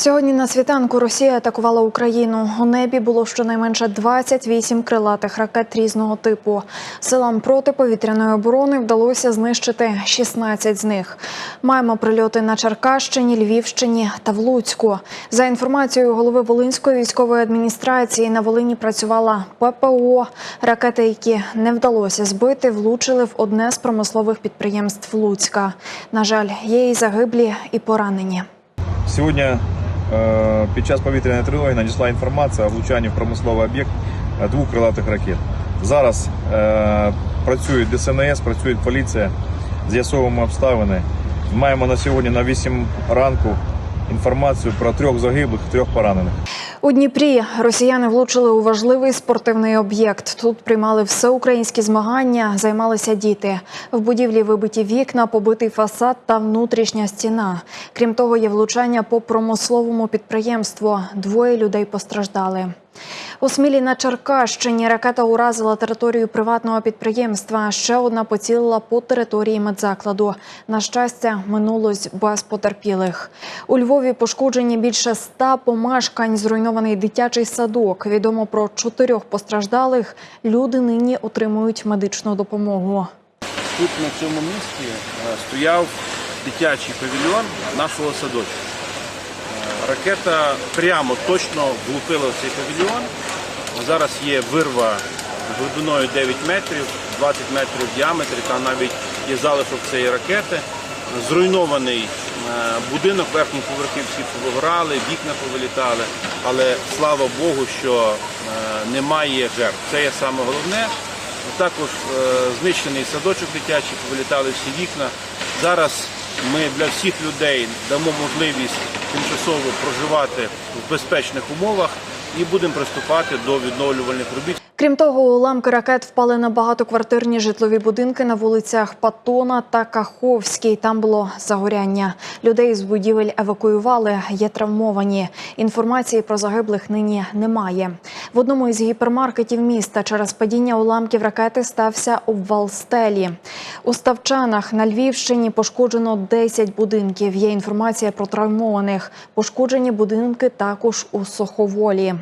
Сьогодні на світанку Росія атакувала Україну. У небі було щонайменше 28 крилатих ракет різного типу. Силам протиповітряної оборони вдалося знищити 16 з них. Маємо прильоти на Черкащині, Львівщині та в Луцьку. За інформацією голови Волинської військової адміністрації, на Волині працювала ППО. Ракети, які не вдалося збити, влучили в одне з промислових підприємств Луцька. На жаль, є і загиблі, і поранені. Сьогодні е, під час повітряної тривоги надійшла інформація о влучанні в промисловий об'єкт е, двох крилатих ракет. Зараз працює працюють ДСНС, працює поліція, з'ясовуємо обставини. Маємо на сьогодні на 8 ранку інформацію про трьох загиблих, трьох поранених. У Дніпрі росіяни влучили у важливий спортивний об'єкт. Тут приймали всеукраїнські змагання, займалися діти. В будівлі вибиті вікна, побитий фасад та внутрішня стіна. Крім того, є влучання по промисловому підприємству. Двоє людей постраждали. У Смілі на Черкащині ракета уразила територію приватного підприємства. Ще одна поцілила по території медзакладу. На щастя, минулось без потерпілих. У Львові пошкоджені більше ста помешкань, зруйнований дитячий садок. Відомо про чотирьох постраждалих. Люди нині отримують медичну допомогу. Тут на цьому місці е, стояв дитячий павільйон нашого садочку. Е, Ракета прямо точно влупила цей павільйон. Зараз є вирва глибиною 9 метрів, 20 метрів в діаметрі, там навіть є залишок цієї ракети. Зруйнований е, будинок верхніх поверхів всі повигорали, вікна повилітали, але слава Богу, що е, немає жертв. Це є саме головне. Також е, знищений садочок дитячий, повилітали всі вікна. Зараз ми для всіх людей дамо можливість тимчасово проживати в безпечних умовах і будемо приступати до відновлювальних робіт. Крім того, уламки ракет впали на багатоквартирні житлові будинки на вулицях Патона та Каховській. Там було загоряння. Людей з будівель евакуювали, є травмовані. Інформації про загиблих нині немає. В одному із гіпермаркетів міста через падіння уламків ракети стався обвал стелі. У Ставчанах на Львівщині пошкоджено 10 будинків. Є інформація про травмованих. Пошкоджені будинки також у Соховолі.